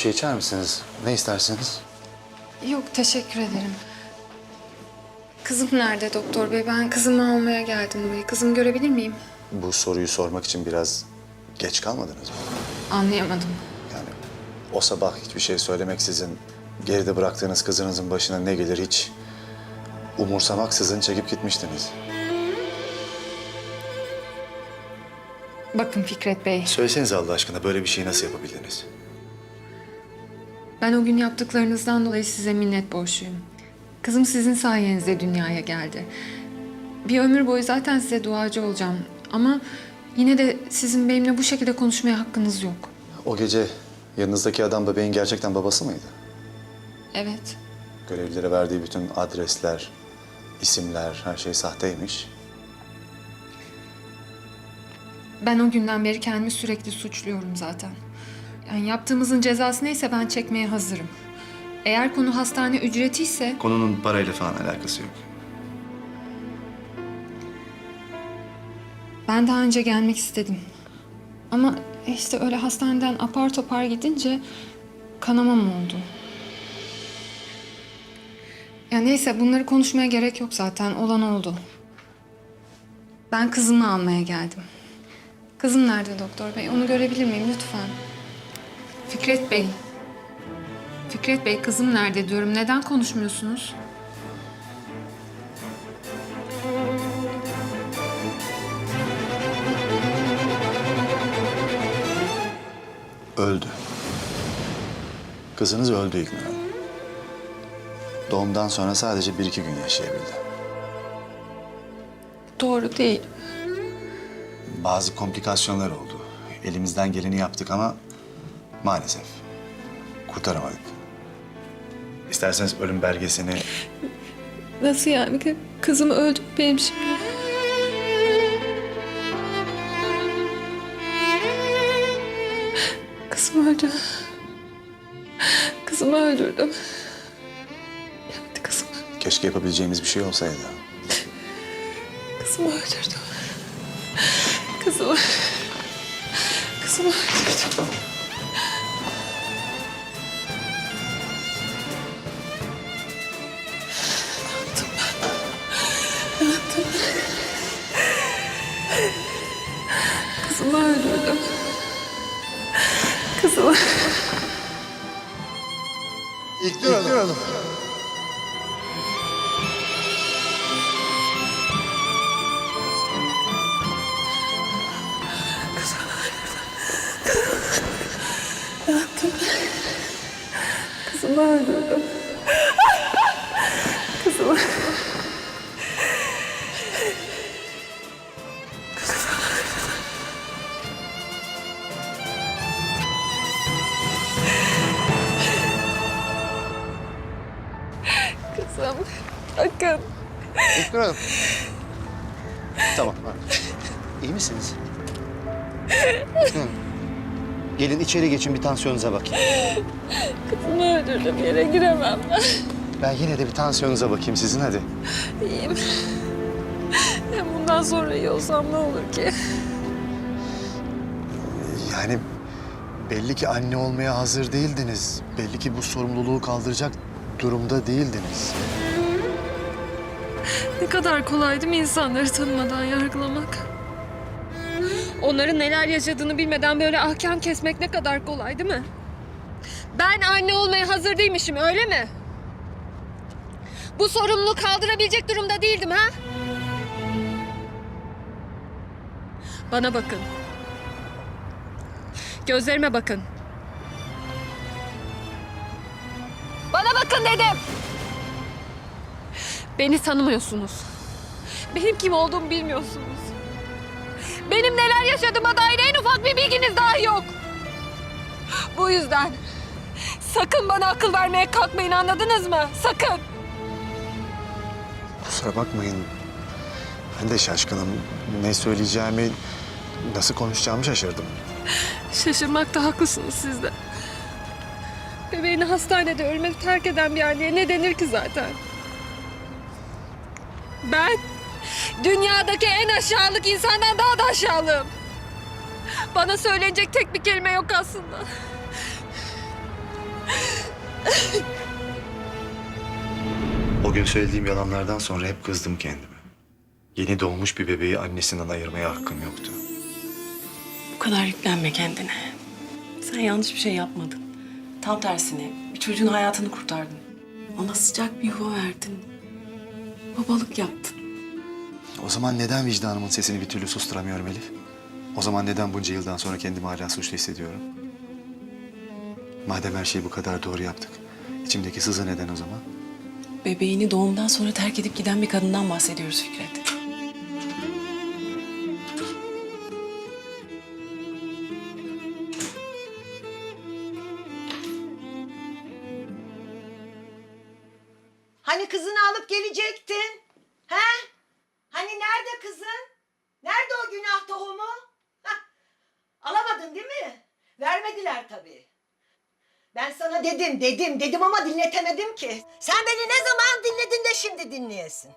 şey içer misiniz? Ne istersiniz? Yok teşekkür ederim. Kızım nerede doktor bey? Ben kızımı almaya geldim buraya. Kızımı görebilir miyim? Bu soruyu sormak için biraz geç kalmadınız mı? Anlayamadım. Yani o sabah hiçbir şey söylemeksizin geride bıraktığınız kızınızın başına ne gelir hiç umursamaksızın çekip gitmiştiniz. Bakın Fikret Bey, Söylesenize Allah aşkına böyle bir şeyi nasıl yapabildiniz? Ben o gün yaptıklarınızdan dolayı size minnet borçluyum. Kızım sizin sayenizde dünyaya geldi. Bir ömür boyu zaten size duacı olacağım. Ama yine de sizin benimle bu şekilde konuşmaya hakkınız yok. O gece yanınızdaki adam da beyin gerçekten babası mıydı? Evet. Görevlilere verdiği bütün adresler, isimler, her şey sahteymiş. Ben o günden beri kendimi sürekli suçluyorum zaten. Yani yaptığımızın cezası neyse ben çekmeye hazırım. Eğer konu hastane ücreti ise Konunun parayla falan alakası yok. ben daha önce gelmek istedim. Ama işte öyle hastaneden apar topar gidince kanamam oldu. Ya neyse bunları konuşmaya gerek yok zaten. Olan oldu. Ben kızımı almaya geldim. Kızım nerede doktor bey? Onu görebilir miyim lütfen? Fikret Bey. Fikret Bey kızım nerede diyorum. Neden konuşmuyorsunuz? Öldü. Kızınız öldü İlknur Hanım. Doğumdan sonra sadece bir iki gün yaşayabildi. Doğru değil. Bazı komplikasyonlar oldu. Elimizden geleni yaptık ama maalesef kurtaramadık. İsterseniz ölüm belgesini Nasıl yani? Kı- Kızım öldü benim şimdi. Kızım öldü. Kızımı öldürdüm. Evet kızım. keşke yapabileceğimiz bir şey olsaydı. Kızımı öldürdüm. Kızımı. Kızımı öldürdüm. Kızımı. İlknur Hanım. Kızımı öldürdüm. Kızım. Bakın. İlknur Hanım. Tamam. ha. İyi misiniz? Hanım. Gelin içeri geçin bir tansiyonunuza bakayım. Kızımı öldürdüm. Yere giremem. Ben yine de bir tansiyonunuza bakayım sizin hadi. İyiyim. Hem bundan sonra iyi olsam ne olur ki? Yani belli ki anne olmaya hazır değildiniz. Belli ki bu sorumluluğu kaldıracak durumda değildiniz. Ne kadar kolay değil mi insanları tanımadan yargılamak? Onların neler yaşadığını bilmeden böyle ahkam kesmek ne kadar kolay değil mi? Ben anne olmaya hazır değilmişim öyle mi? Bu sorumluluğu kaldırabilecek durumda değildim ha? Bana bakın. Gözlerime bakın. Bana bakın dedim. Beni tanımıyorsunuz. Benim kim olduğumu bilmiyorsunuz. Benim neler yaşadığıma dair en ufak bir bilginiz dahi yok. Bu yüzden sakın bana akıl vermeye kalkmayın anladınız mı? Sakın. Kusura bakmayın. Ben de şaşkınım. Ne söyleyeceğimi, nasıl konuşacağımı şaşırdım. Şaşırmakta haklısınız siz de. Bebeğini hastanede ölüme terk eden bir anneye ne denir ki zaten? Ben dünyadaki en aşağılık insandan daha da aşağılığım. Bana söylenecek tek bir kelime yok aslında. O gün söylediğim yalanlardan sonra hep kızdım kendime. Yeni doğmuş bir bebeği annesinden ayırmaya hakkım yoktu. Bu kadar yüklenme kendine. Sen yanlış bir şey yapmadın. Tam tersine bir çocuğun hayatını kurtardın. Ona sıcak bir yuva verdin. Babalık yaptın. O zaman neden vicdanımın sesini bir türlü susturamıyorum Elif? O zaman neden bunca yıldan sonra kendimi hala suçlu hissediyorum? Madem her şeyi bu kadar doğru yaptık, içimdeki sızı neden o zaman? Bebeğini doğumdan sonra terk edip giden bir kadından bahsediyoruz Fikret. Hani kızını alıp gelecektin? He? Hani nerede kızın? Nerede o günah tohumu? Hah, Alamadın değil mi? Vermediler tabii. Ben sana dedim, dedim, dedim ama dinletemedim ki. Sen beni ne zaman dinledin de şimdi dinleyesin.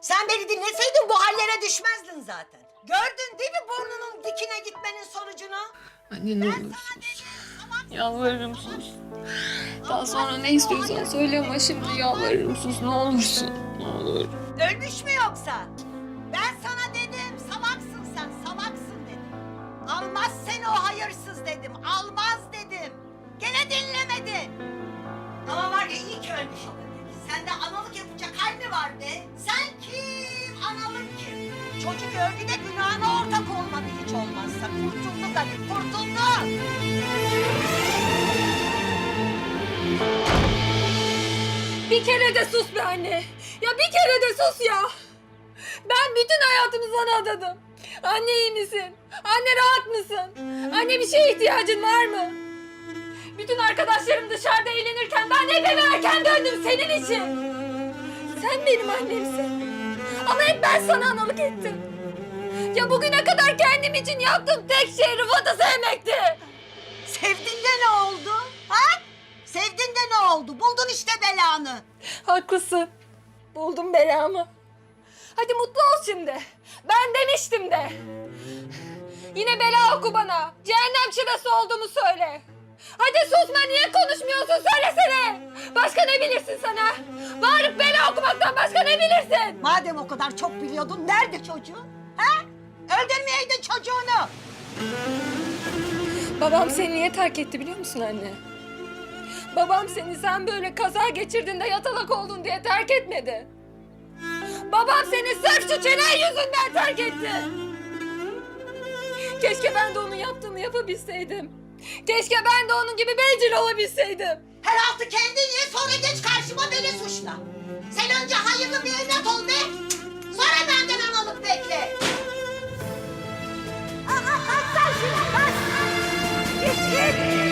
Sen beni dinleseydin bu hallere düşmezdin zaten. Gördün değil mi burnunun dikine gitmenin sonucunu? Anne ne olur sus. Yalvarırım sus. Daha sonra ne istiyorsan söyle ama şimdi yalvarırım sus ne olursun. Ne olur. Ölmüş mü yoksa? Ben sana dedim, salaksın sen, salaksın dedim. Almaz seni o hayırsız dedim, almaz dedim. Gene dinlemedin. Ama var ya iyi ki ölmüş o bebek. Sende analık yapacak hal mi var be? Sen kim, analık kim? Çocuk öldü de günahına ortak olmadı hiç olmazsa. Kurtuldu tabii, kurtuldu. Bir kere de sus be anne. Ya bir kere de sus ya. Ben bütün hayatımı sana adadım. Anne iyi misin? Anne rahat mısın? Anne bir şeye ihtiyacın var mı? Bütün arkadaşlarım dışarıda eğlenirken ben hep eve erken döndüm senin için. Sen benim annemsin. Ama hep ben sana analık ettim. Ya bugüne kadar kendim için yaptığım tek şey Rıfat'ı sevmekti. Sevdin de ne oldu? Belanı. Haklısın. Buldum belamı. Hadi mutlu ol şimdi. Ben demiştim de. Yine bela oku bana. Cehennem şurası olduğumu söyle. Hadi susma niye konuşmuyorsun söylesene. Başka ne bilirsin sana? Bağırıp bela okumaktan başka ne bilirsin? Madem o kadar çok biliyordun, nerede çocuğun? Ha? Öldürmeyeydin çocuğunu. Babam seni niye terk etti biliyor musun anne? Babam seni sen böyle kaza geçirdin de yatalak oldun diye terk etmedi. Babam seni sırf şu çenen yüzünden terk etti. Keşke ben de onun yaptığını yapabilseydim. Keşke ben de onun gibi bencil olabilseydim. Her hafta kendin ye sonra geç karşıma beni suçla. Sen önce hayırlı bir evlat ol be. Sonra benden analık bekle. Aha, kalk sen şimdi kalk. Git git.